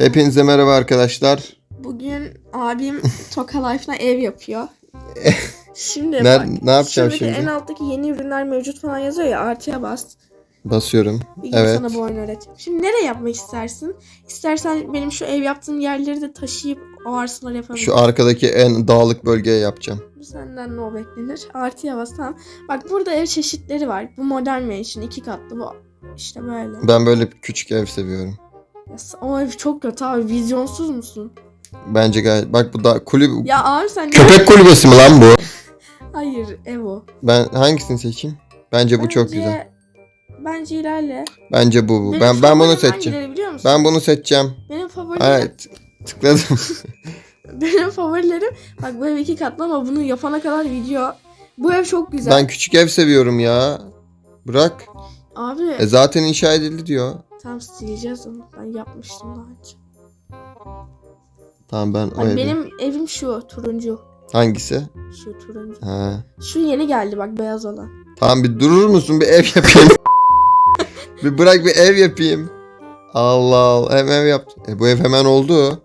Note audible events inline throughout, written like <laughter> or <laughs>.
Hepinize merhaba arkadaşlar. Bugün abim Toka Life'la ev yapıyor. <laughs> Şimdi Ne- bak. ne yapacağım şimdi? En alttaki yeni ürünler mevcut falan yazıyor ya artıya bas. Basıyorum. Bir gün Evet. sana bu oyunu öğreteceğim. Şimdi nereye yapmak istersin? İstersen benim şu ev yaptığım yerleri de taşıyıp o arsaları yapabilirim. Şu arkadaki en dağlık bölgeye yapacağım. Bu senden ne beklenir? Artıya bas tamam. Bak burada ev çeşitleri var. Bu modern mansion iki katlı bu. İşte böyle. Ben böyle küçük ev seviyorum. Ev çok kötü abi. Vizyonsuz musun? Bence gayet. Bak bu da kulüp. Ya abi sen Köpek kulübesi mi lan bu? <laughs> Hayır ev o. Ben hangisini seçeyim? Bence bu çok Bence- güzel. Bence ilerle. Bence bu bu. Benim Ben ben bunu seçeceğim. Ben bunu seçeceğim. Benim favorilerim, Evet. Tıkladım. <laughs> benim favorilerim bak bu ev iki katlı ama bunu yapana kadar video. Bu ev çok güzel. ben küçük ev seviyorum ya. Bırak. Abi E zaten inşa edildi diyor. Tam sileceğiz onu. Ben yapmıştım daha önce. Tamam ben o evi. benim evim şu turuncu. Hangisi? Şu turuncu. Ha. Şu yeni geldi bak beyaz olan. Tamam bir durur musun? Bir ev yapayım. <laughs> bir bırak bir ev yapayım. Allah Allah. Hem ev yaptım. E, bu ev hemen oldu.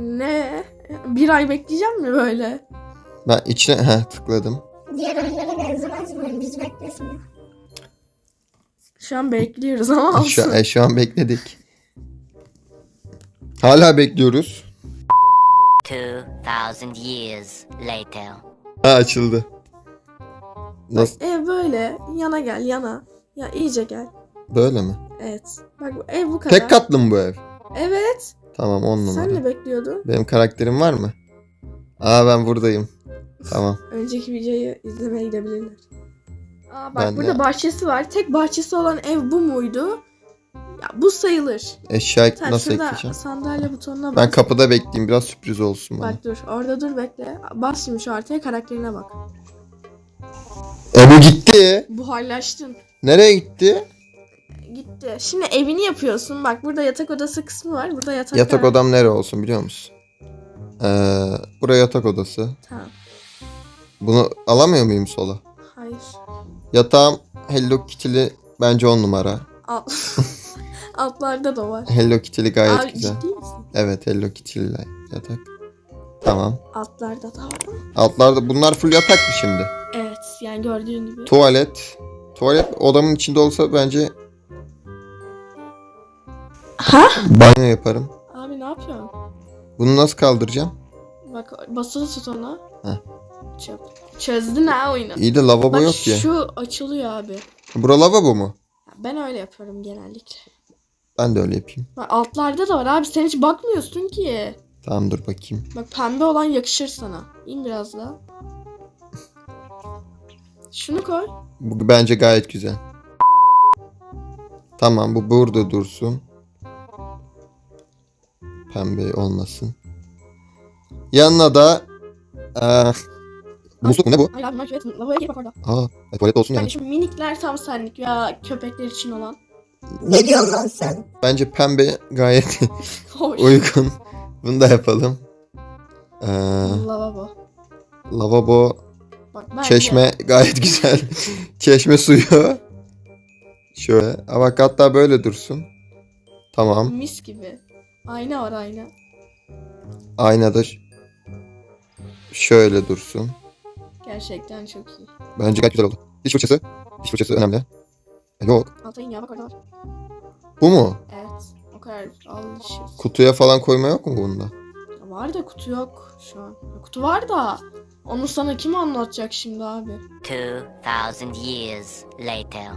Ne? Bir ay bekleyeceğim mi böyle? Ben içine heh, tıkladım. Diğer oyunlara benzemez mi? Biz beklesin. Şu an bekliyoruz ama Şu, olsun. e, şu an bekledik. Hala bekliyoruz. 2000 years later. Ha açıldı. Nasıl? Ev böyle. Yana gel yana. Ya iyice gel. Böyle mi? Evet. Bak bu ev bu kadar. Tek katlı mı bu ev? Evet. Tamam on numara. Sen ne bekliyordun? Benim karakterim var mı? Aa ben buradayım. Tamam. <laughs> Önceki videoyu izlemeye gidebilirler. Aa bak Ben de- burada bahçesi var. Tek bahçesi olan ev bu muydu? Ya bu sayılır. Eşya Sen nasıl ekleyeceğim? sandalye butonuna bas. Ben kapıda bekleyeyim. Biraz sürpriz olsun bana. Bak dur orada dur bekle. Bas şimdi şu artıya karakterine bak. E bu gitti. Buharlaştın. Nereye gitti? Gitti. Şimdi evini yapıyorsun. Bak burada yatak odası kısmı var. Burada yatak Yatak odam nere olsun biliyor musun? Ee, buraya yatak odası. Tamam. Bunu alamıyor muyum sola? Hayır. Yatağım Hello Kitty'li bence on numara. Alt. <laughs> Altlarda da var. Hello Kitty'li gayet Abi güzel. ciddi misin? Evet Hello Kitty'li yatak. Tamam. Altlarda da var. Altlarda bunlar full yatak mı şimdi? Evet yani gördüğün gibi. Tuvalet. Tuvalet odamın içinde olsa bence ha? banyo yaparım. Abi ne yapıyorsun? Bunu nasıl kaldıracağım? Bak basılı tut ona. Heh. Çöp. Çözdün ha oyunu. İyi de lavabo Bak yok ki. şu açılıyor abi. Bura lavabo mu? Ben öyle yapıyorum genellikle. Ben de öyle yapayım. Bak altlarda da var abi sen hiç bakmıyorsun ki. Tamam dur bakayım. Bak pembe olan yakışır sana. İn biraz daha. Şunu koy. Bu bence gayet güzel. Tamam bu burada dursun. Pembe olmasın. Yanına da eee musluk mu ne bu? Hayır abi küvet. Lavaboya gir bak orada. Aa e, tuvalet olsun Yani yani. şu minikler tam senlik ya köpekler için olan. Ne diyorsun lan sen? Bence pembe gayet <laughs> Hoş. uygun. Bunu da yapalım. Eee Lavabo. lavabo, Bak bence. çeşme gayet güzel. <laughs> çeşme suyu. Şöyle. Aa, bak hatta böyle dursun. Tamam. Mis gibi. Ayna var ayna. Aynada ş- şöyle dursun. Gerçekten çok iyi. Bence gayet güzel oldu. Diş fırçası. Diş fırçası önemli. E, yok. Alta in ya bak orada var. Bu mu? Evet. O kadar alışıyoruz. Kutuya falan koyma yok mu bunda? Var da kutu yok şu an. Kutu var da. Onu sana kim anlatacak şimdi abi? 2000 years later.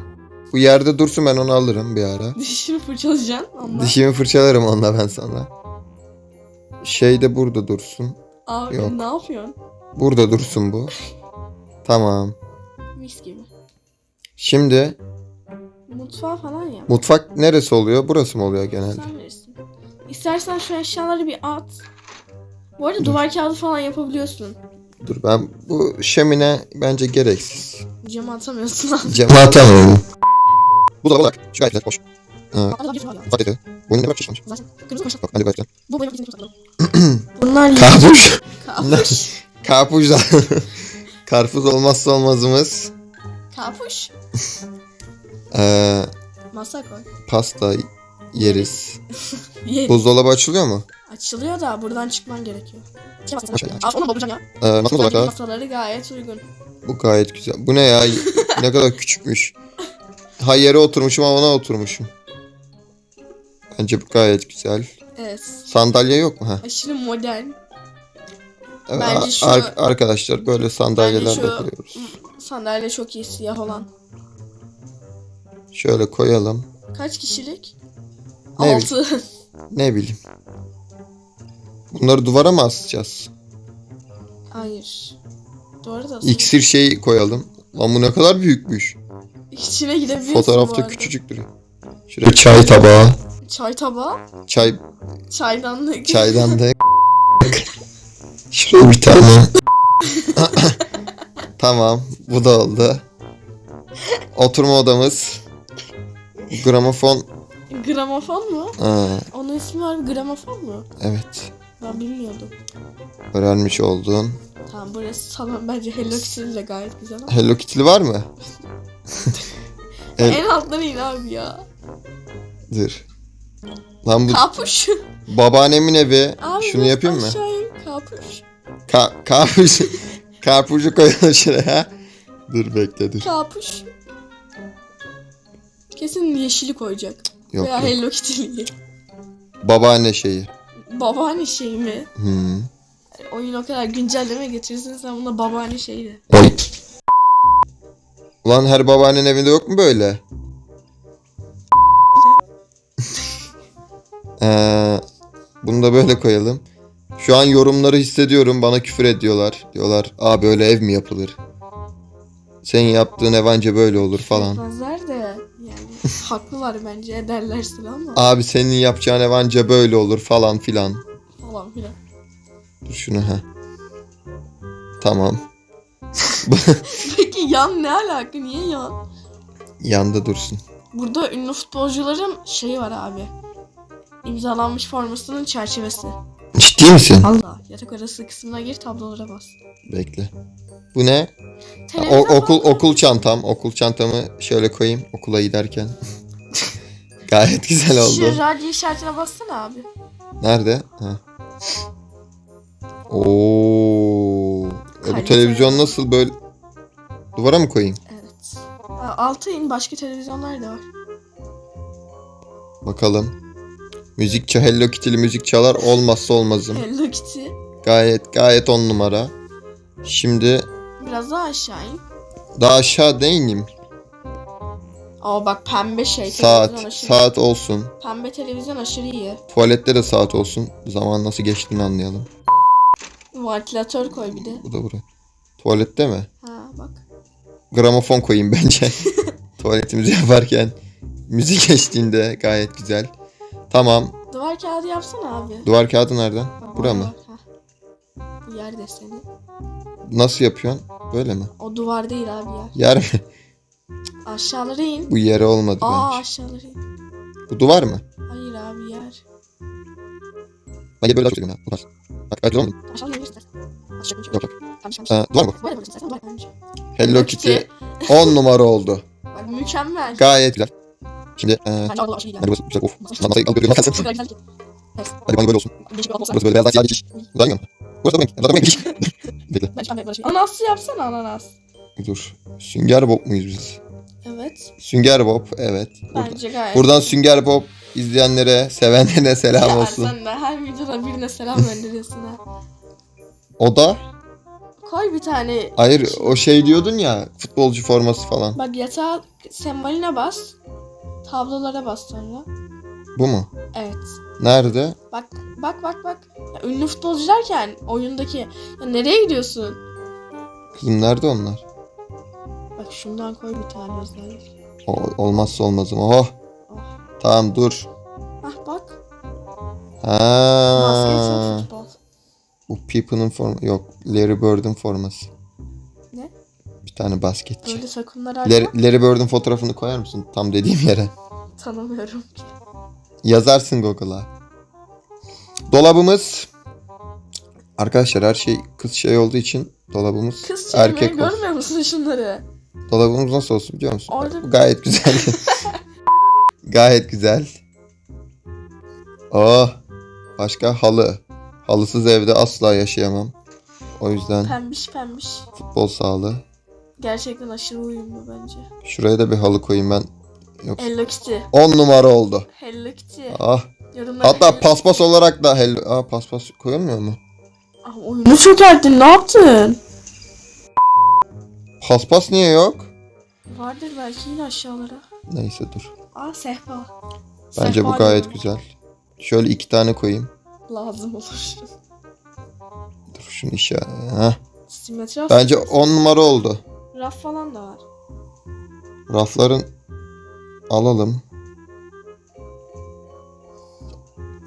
Bu yerde dursun ben onu alırım bir ara. <laughs> Dişini fırçalayacaksın ondan. Dişimi fırçalarım onunla ben sonra. Şey de burada dursun. Abi Yok. ne yapıyorsun? Burada dursun bu. <laughs> Tamam. Mis gibi. Şimdi Mutfağı falan yap. mutfak neresi oluyor? Burası mı oluyor genelde? Sen verirsin. İstersen şu eşyaları bir at. Bu arada duvar kağıdı falan yapabiliyorsun. Dur ben bu şemine bence gereksiz. Cama atamıyorsun <laughs> abi. Cama atamıyorum. Bu da bak. Şu gayet güzel. Hoş. Ya. mutfak dedi. Boyun ne kadar şişmiş. Zaten kırmızı koşak. Bak gayet güzel. Bu boyun bizim <clears throat> Bunlar Karpuz. Kapuş. Karpuz da. Karpuz olmazsa olmazımız. Kapuş. <laughs> Ee, Masa koy. pasta yeriz. Ye- <laughs> Buzdolabı açılıyor mu? Açılıyor da buradan çıkman gerekiyor. Aşağı. Aa, onu ya. Ee, nasıl Bence masaları gayet uygun. Bu gayet güzel. Bu ne ya? ne kadar küçükmüş. Ha yere oturmuşum ama ona oturmuşum. Bence bu gayet güzel. Evet. Sandalye yok mu? Ha. Aşırı modern. Bence şu- ar- arkadaşlar böyle sandalyeler Bence de şu- koyuyoruz. Sandalye çok iyi siyah olan. Şöyle koyalım. Kaç kişilik? Ne 6. <laughs> Ne bileyim. Bunları duvara mı asacağız? Hayır. Doğru da. İksir şey koyalım. Lan bu ne kadar büyükmüş. İçine gidebiliyorsun bu Fotoğrafta arada. küçücük duruyor. Şuraya çay tabağı. Çay tabağı. Çay Çaydanlık. çaydan da. <laughs> Şuraya bir tane. <laughs> tamam. Bu da oldu. Oturma odamız. Gramofon. Gramofon mu? Ha, Onun ismi var gramofon mu? evet. Ben bilmiyordum. Öğrenmiş oldun. Tamam burası salon bence Hello Kitty ile gayet güzel ama. Hello Kitty'li var mı? El- <laughs> En alttan in abi ya. Dur. Lan bu Kapuş. babaannemin evi. Abi Şunu biraz yapayım mı? Aşağı kapuş. Ka karpuz <laughs> karpuzu koyalım şuraya. Dur bekle dur. Kapuş. Kesin yeşili koyacak. Yok Veya yok. Hello Kitty'li. Babaanne şeyi. Babaanne şey mi? Hmm. Oyun o kadar güncelleme getirirsin sen buna babaanne şeyi de. Ulan her babaannenin evinde yok mu böyle? <laughs> ee, bunu da böyle koyalım. Şu an yorumları hissediyorum. Bana küfür ediyorlar. Diyorlar aa böyle ev mi yapılır? Senin yaptığın ev anca böyle olur falan. Yapmazlar da yani <laughs> haklılar bence ederlersin ama Abi senin yapacağın ev anca böyle olur falan filan. falan filan. Dur şunu ha. Tamam. <laughs> <laughs> Peki yan ne alaka? Niye yan? Yanda dursun. Burada ünlü futbolcuların şeyi var abi. İmzalanmış formasının çerçevesi. Ciddi misin? Allah. Yatak arası kısmına gir tablolara bas. Bekle. Bu ne? O, Televizyon okul falan- okul çantam. Okul çantamı şöyle koyayım okula giderken. <laughs> Gayet güzel Şu oldu. radyo işaretine bassana abi. Nerede? Ha. Oo. E bu Kalite. televizyon nasıl böyle duvara mı koyayım? Evet. Aa, Altı in başka televizyonlar da var. Bakalım. Müzik ça- Hello Kitty'li müzik çalar olmazsa olmazım. Hello Kitty. Gayet gayet on numara. Şimdi Biraz daha aşağı in. daha aşağı ineyim? Aa bak pembe şey. Saat. aşırı. Saat olsun. Pembe televizyon aşırı iyi. Tuvalette de saat olsun. Zaman nasıl geçtiğini anlayalım. Vantilatör koy bir de. Bu da buraya. Tuvalette mi? Ha bak. Gramofon koyayım bence. <laughs> Tuvaletimizi yaparken. Müzik eşliğinde gayet güzel. Tamam. Duvar kağıdı yapsana abi. Duvar kağıdı nereden? Bak, Bura mı? ha. Bu yer deseni. Nasıl yapıyorsun? Böyle mi? O duvar değil abi yer. Yer mi? <laughs> Aşağılara in. Bu yere olmadı Aa bence. aşağılara in. Bu duvar mı? Hayır abi yer. Bence böyle daha çok seviyorum ha. Bu tarz. Bak güzel olmadı. mı? Aşağıya inirsin. Aşağı in. Yok yok. Tamam tamam. Duvar mı? Böyle istersen duvar bence. Hello Kitty 10 numara oldu. Bak mükemmel. Gayet güzel. Şimdi ee, iyi. hadi burası güzel. Of. Lan masayı alıp ki. Hadi bana böyle olsun. Atmosfer. Burası böyle beyazdan siyah geçiş. Güzel mi? Burası da renk. Burası da renk. <laughs> Bekle. Şey. Ananas yapsana ananas. Dur. Sünger Bob muyuz biz? Evet. Sünger Bob. Evet. Burada. Bence gayet. Buradan Sünger Bob izleyenlere, sevenlere selam ya olsun. sen de her videoda birine selam <laughs> gönderiyorsun ha. O da Koy bir tane. hayır o şey diyordun ya futbolcu forması falan. Bak yatağa semboline bas. Tablolara bas sonra. Bu mu? Evet. Nerede? Bak bak bak bak. Ya, ünlü futbolcu derken oyundaki. Ya nereye gidiyorsun? Kızım nerede onlar? Bak şundan koy bir tane özellikle. O, olmazsa olmazım. Oh. Oh. Tamam dur. Ah bak. Basketbol Ha. futbol. Bu Pippin'in forma yok. Larry Bird'in forması. Bir tane basketçi. Böyle takımlar hala Larry, Larry Bird'in fotoğrafını koyar mısın? Tam dediğim yere. tanımıyorum. Yazarsın Google'a. Dolabımız Arkadaşlar her şey kız şey olduğu için dolabımız Kız çevirmeyi erkek olsun. görmüyor musun şunları? Dolabımız nasıl olsun biliyor musun? Orada- gayet güzel. <laughs> gayet güzel. Ah. Başka halı. Halısız evde asla yaşayamam. O yüzden Pembiş pembiş. futbol sağlığı. Gerçekten aşırı uyumlu bence. Şuraya da bir halı koyayım ben. Yok. Hello Kitty. 10 numara oldu. Hello Kitty. Ah. Yorumlara Hatta Hello paspas olarak da hello. Aa paspas koyulmuyor mu? Ah, oyunu çökerttin ne yaptın? Paspas niye yok? Vardır belki yine aşağılara. Neyse dur. Aa sehpa. Bence bu Sehpa gayet diyorum. güzel. Şöyle iki tane koyayım. Lazım olur. Dur şunu işe. Heh. Simetri Bence aslında. 10 numara oldu. Raf falan da var. Rafların alalım.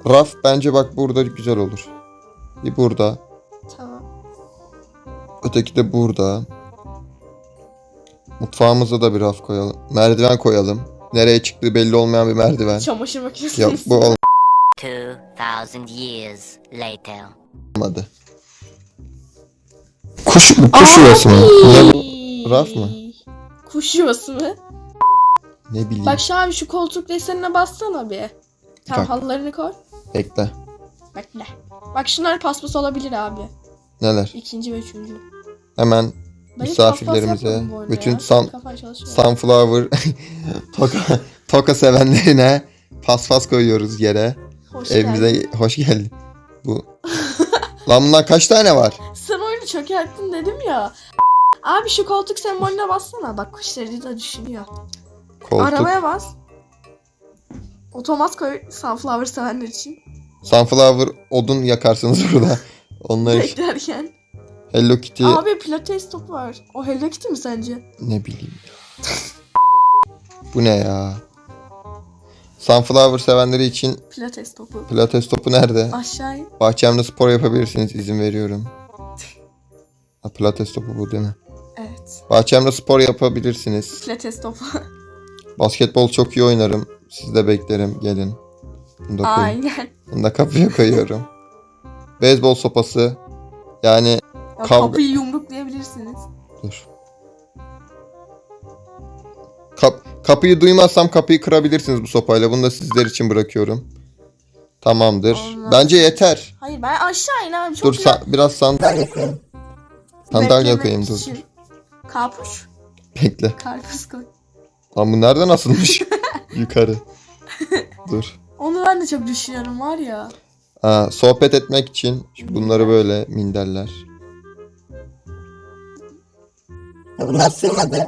Raf bence bak burada güzel olur. Bir burada. Tamam. Öteki de burada. Mutfağımıza da bir raf koyalım. Merdiven koyalım. Nereye çıktığı belli olmayan bir merdiven. Çamaşır makinesi. Yok bu 2,000 years later. olmadı. Kuş, kuş yuvası mı? Ne bu? Raf mı? Kuş yuvası mı? Ne bileyim. Bak abi şu koltuk desenine bassana bir. Tam Bak. halılarını koy. Bekle. Bekle. Bak şunlar paspas olabilir abi. Neler? İkinci ve üçüncü. Hemen Ben hiç Misafirlerimize, paspas yapmadım bu arada bütün ya. san- Kafan sunflower <laughs> toka, toka sevenlerine paspas koyuyoruz yere. Hoş Evimize geldin. hoş geldin. Bu Lan bundan kaç tane var? <laughs> Sen oyunu çökerttin dedim ya. Abi şu koltuk sembolüne bassana. Bak kuşları da düşünüyor. Koltuk. Arabaya bas. Otomat koy sunflower sevenler için. Sunflower odun yakarsınız burada. <laughs> Onlar için. Beklerken. Hello Kitty Abi pilates topu var. O Hello Kitty mi sence? ne bileyim ya. <laughs> Bu ne ya? Sunflower sevenleri için Pilates topu. pilates topu nerede? Aşağı in. Bahçemde spor yapabilirsiniz izin veriyorum. Ha, pilates topu bu değil mi? Evet. Bahçemde spor yapabilirsiniz. Pilates <laughs> topu. Basketbol çok iyi oynarım. Siz de beklerim gelin. Bunu da koyayım. Aynen. Bunu da kapıya koyuyorum. <laughs> Beyzbol sopası. Yani Ya Kavga- Kapıyı yumruklayabilirsiniz. dur. Kap- kapıyı duymazsam kapıyı kırabilirsiniz bu sopayla. Bunu da sizler için bırakıyorum. Tamamdır. Olmaz. Bence yeter. Hayır ben aşağı in abi. Çok dur sa- biraz san- Sandalye koyalım. sandalye koyayım dur. için. Kapuş. Bekle. Karpuz koy. Lan bu nereden asılmış? <laughs> Yukarı. Dur. Onu ben de çok düşünüyorum var ya. Ha, sohbet etmek için bunları böyle minderler. Bunlar sığmadı.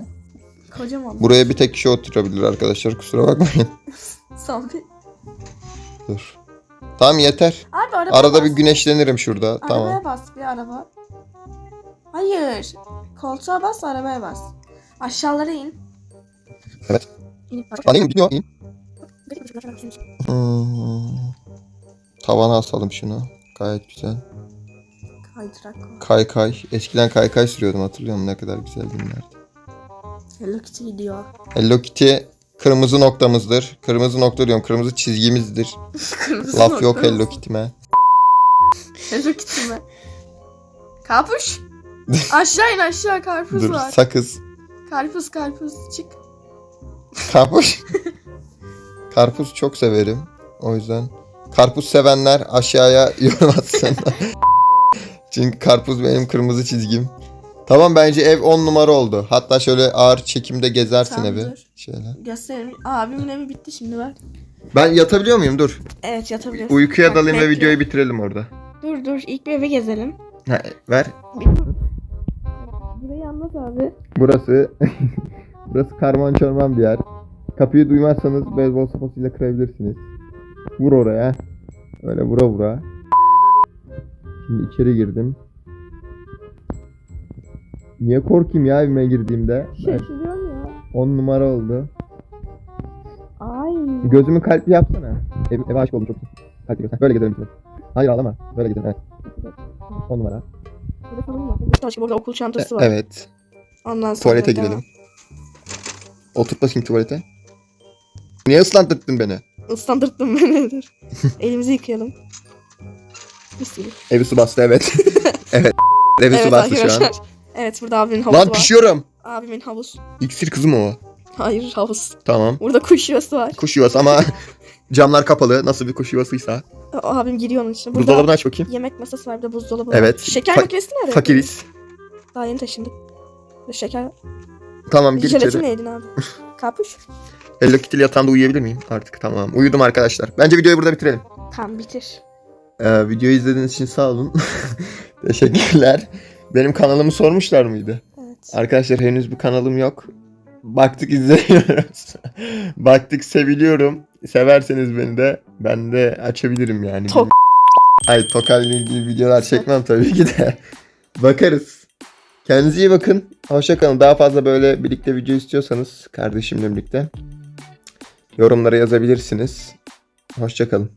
Kocaman. Buraya bir tek kişi oturabilir arkadaşlar kusura bakmayın. <laughs> Sampi. Dur. Tamam yeter. Abi arabaya Arada bas. bir güneşlenirim şurada. Arabaya Tamam. bas bir araba. Hayır. Koltuğa bas arabaya bas. Aşağılara in. Evet. İnip bak. İn, gidiyor, in. Hmm. Tavana asalım şunu. Gayet güzel. Kaydırak. Kay kay. Eskiden kay kay sürüyordum hatırlıyor musun? Ne kadar güzel günlerdi. Hello Kitty gidiyor. Hello Kitty kırmızı noktamızdır. Kırmızı nokta diyorum. Kırmızı çizgimizdir. <laughs> Kırmızı Laf nokta yok? Hello Kitty'me. Hello Kitty mi? Kapuş. Aşağı in aşağı karpuz Dur var. sakız. Karpuz karpuz çık. Karpuz. <laughs> Karpuz çok severim. O yüzden. Karpuz sevenler aşağıya <laughs> yorum atsınlar. Çünkü karpuz benim kırmızı çizgim. Tamam bence ev 10 numara oldu. Hatta şöyle ağır çekimde gezersin Tamam, evi. dur. Şöyle. Gösterelim. Abimin evi bitti şimdi bak. Ben yatabiliyor muyum? Dur. Evet yatabilirsin. Uykuya Bak, dalayım ve bekle. videoyu bitirelim orada. Dur dur ilk bir eve gezelim. Ha, ver. Bir dur. Anlat abi. Burası <laughs> burası karman çorman bir yer. Kapıyı duymazsanız beyzbol sopasıyla kırabilirsiniz. Vur oraya. Öyle vura vura. Şimdi içeri girdim. Niye korkayım ya evime girdiğimde? Şaşırıyorum ya. 10 numara oldu. Ay. Gözümü kalpli yapsana. Ev, eve aşık oldum çok. Kalpli göster. Böyle gezelim şimdi. Hayır ağlama. Böyle gezelim evet. 10 numara. Burada sanırım var. Başka burada okul çantası var. Evet. Ondan sonra Tuvalete devam. gidelim. Oturt bakayım tuvalete. Niye ıslandırdın beni? Islandırttın beni dur. <laughs> Elimizi yıkayalım. Bismillah. Evi su bastı evet. <laughs> evet. Evi su Evet bastı şu an. Evet burada abimin havuzu Lan var. pişiyorum. Abimin havuz. İksir kızım o. Hayır havuz. Tamam. Burada kuş yuvası var. Kuş yuvası ama <laughs> camlar kapalı. Nasıl bir kuş yuvasıysa. Abim giriyor onun içine. Burada Buzdolabını aç bakayım. yemek masası var bir de buzdolabı Evet. Şeker Fa- makinesi nerede? Fakiriz. Daha yeni taşındık. Şeker. Tamam gir Jelatin içeri. neydin abi? <laughs> Kapuş. Hello Kitty yatağında uyuyabilir miyim? Artık tamam. Uyudum arkadaşlar. Bence videoyu burada bitirelim. Tamam bitir. Ee, videoyu izlediğiniz için sağ olun. <laughs> Teşekkürler. Benim kanalımı sormuşlar mıydı? Evet. Arkadaşlar henüz bir kanalım yok. Baktık izleniyoruz. <laughs> Baktık seviliyorum. Severseniz beni de ben de açabilirim yani. Tok. Hayır Tokal ile ilgili videolar çekmem tabii ki de. <laughs> Bakarız. Kendinize iyi bakın. Hoşçakalın. Daha fazla böyle birlikte video istiyorsanız kardeşimle birlikte yorumlara yazabilirsiniz. Hoşçakalın.